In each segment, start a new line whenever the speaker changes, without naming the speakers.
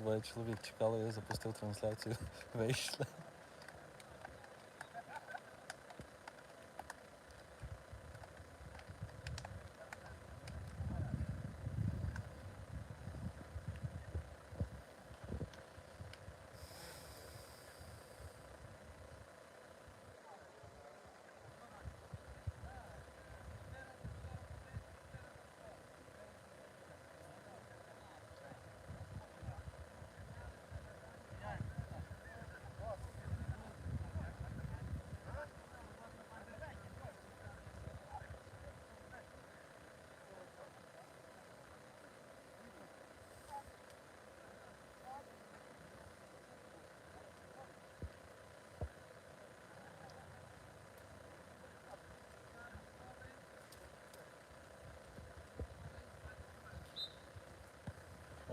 двоє чоловік чекали, я запустив трансляцію, вийшли.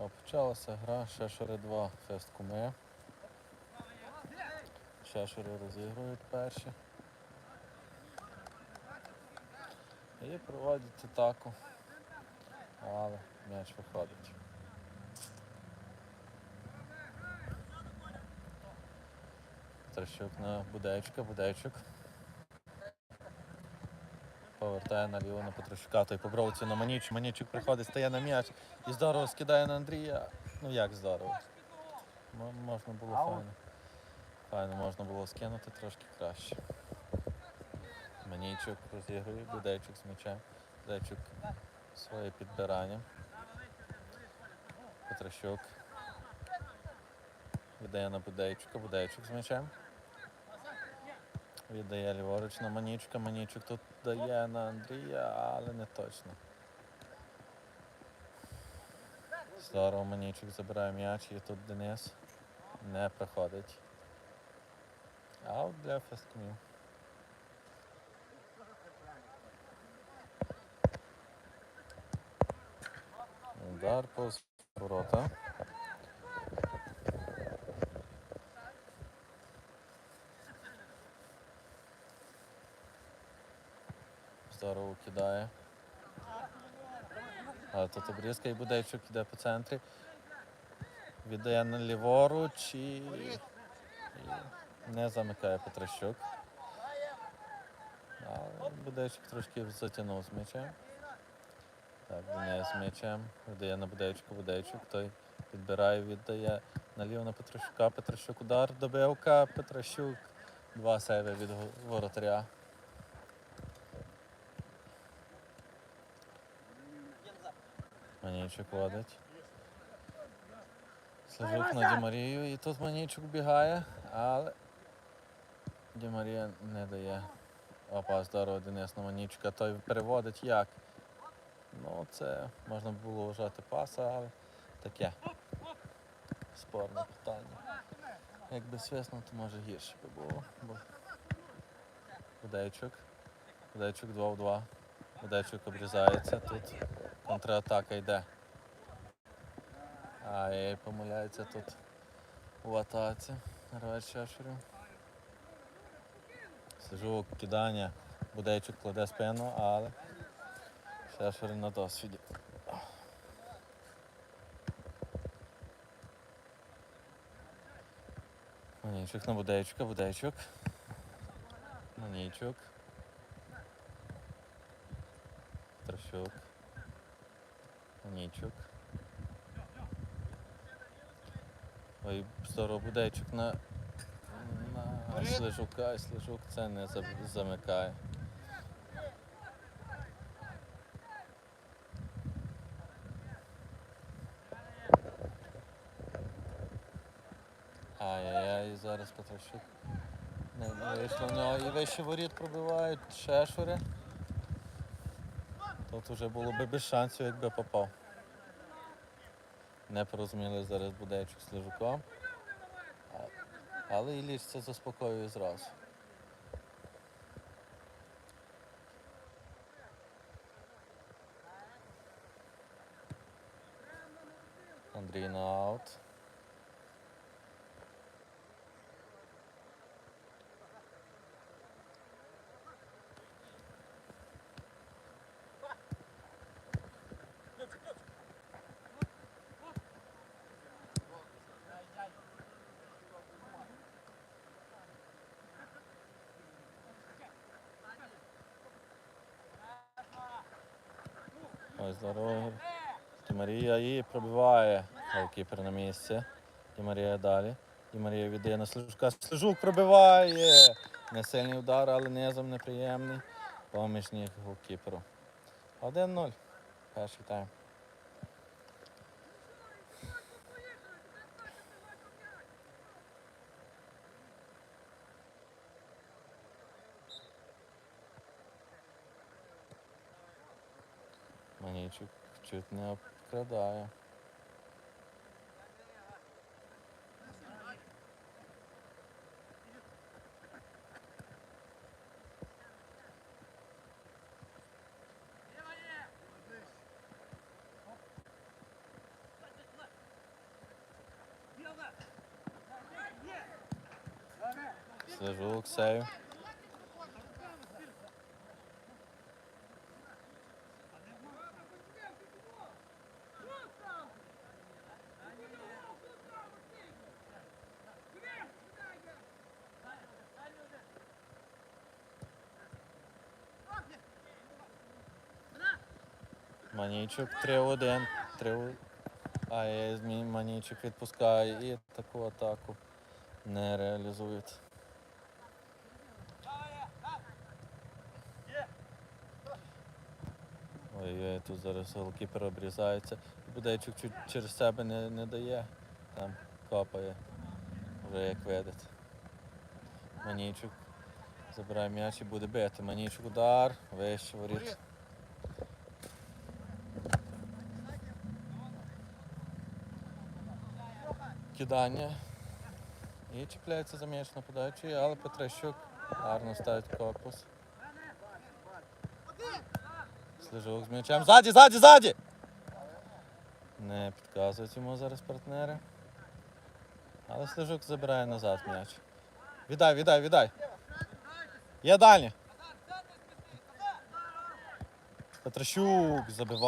Почалася гра, Шешери 2, фест куме. Шешери розігрують перші. І проводять атаку. Але м'яч виходить. Трещук на Будейчика, Будейчик. Повертає наліво на Петрощука, той по бровці на Манічу. Манічик приходить, стає на м'яч і здорово скидає на Андрія. Ну як здорово. Можна було файно. Файно можна було скинути трошки краще. Манічук розігрує, Будейчук з м'ячем. Будейчук своє підбирання. Петрощук. Віддає на Будейчука, Будейчук з м'ячем. Віддає ліворуч на Манічка. Манічук тут дає на Андрія, але не точно. Здорово, Манічук забирає м'яч і тут Денис не проходить. Аут для фесткомів. Удар по ворота. Здорово кидає. А тут обрізка і Будейчук іде по центрі. Віддає на ліворуч і, і не замикає Петрощук. Але трошки затягнув з м'ячем. Так, Денис з м'ячем. Віддає на Будейчука, Будейчук. Той підбирає, віддає наліво на Петрощука. Петрощук удар, добивка, Петрощук. Два сейви від воротаря. Манічок водить. Служок на Дімарію і тут Манічок бігає, але Дімарія не дає. Опа, здорово, Денис на Манічка. Той переводить як. Ну, це можна було вважати паса, але таке. Спорне питання. Якби свиснути, може гірше би було. Бо... Будейчук. Будейчук 2 в 2. Будейчук обрізається. Тут контратака йде. Ай, помиляється тут у атаці. Гравець Шешерів. Сижу кидання. Будейчук кладе спину, але Шешер на досвіді. Манійчук на Будейчука, Будейчук. Манійчук. Трощук. Манійчук. Ой, здорово, Будейчук на, на Слежука, і Слежук це не замикає. Ай-яй-яй, зараз Петрощук. Не, не вийшло в нього. І вище воріт пробивають шешури. Тут вже було би без шансів, якби попав. Не порозуміли зараз Будейчук з Лежуком. Але Ілліч це заспокоює зразу. Андрій на аут. Здорово. Ді Марія і пробиває голкіпер на місце. Ді Марія далі. Ді Марія віддає на служка. Служук пробиває. Не сильний удар, але низом неприємний. Поміж ніг голкіперу. 1-0. Перший тайм. Манічук чуть не обкрадає. Слежук, сейв. Манічук 3-1. 3 А я змін Манічук відпускає і таку атаку не реалізують. Ой-ой, тут зараз голкіпер обрізається. Будейчук чуть через себе не, не дає. Там копає. Вже як видить. Манічук забирає м'яч і буде бити. Манічук удар, вище воріт. Кидання. І чіпляється за м'яч нападаючий, але Петрищук гарно ставить корпус. Слежук з м'ячем. Ззаді, ззаді, ззаді! Не підказують йому зараз партнери. Але Слежук забирає назад м'яч. Віддай, віддай, віддай. Є дальні. Петрищук забиває.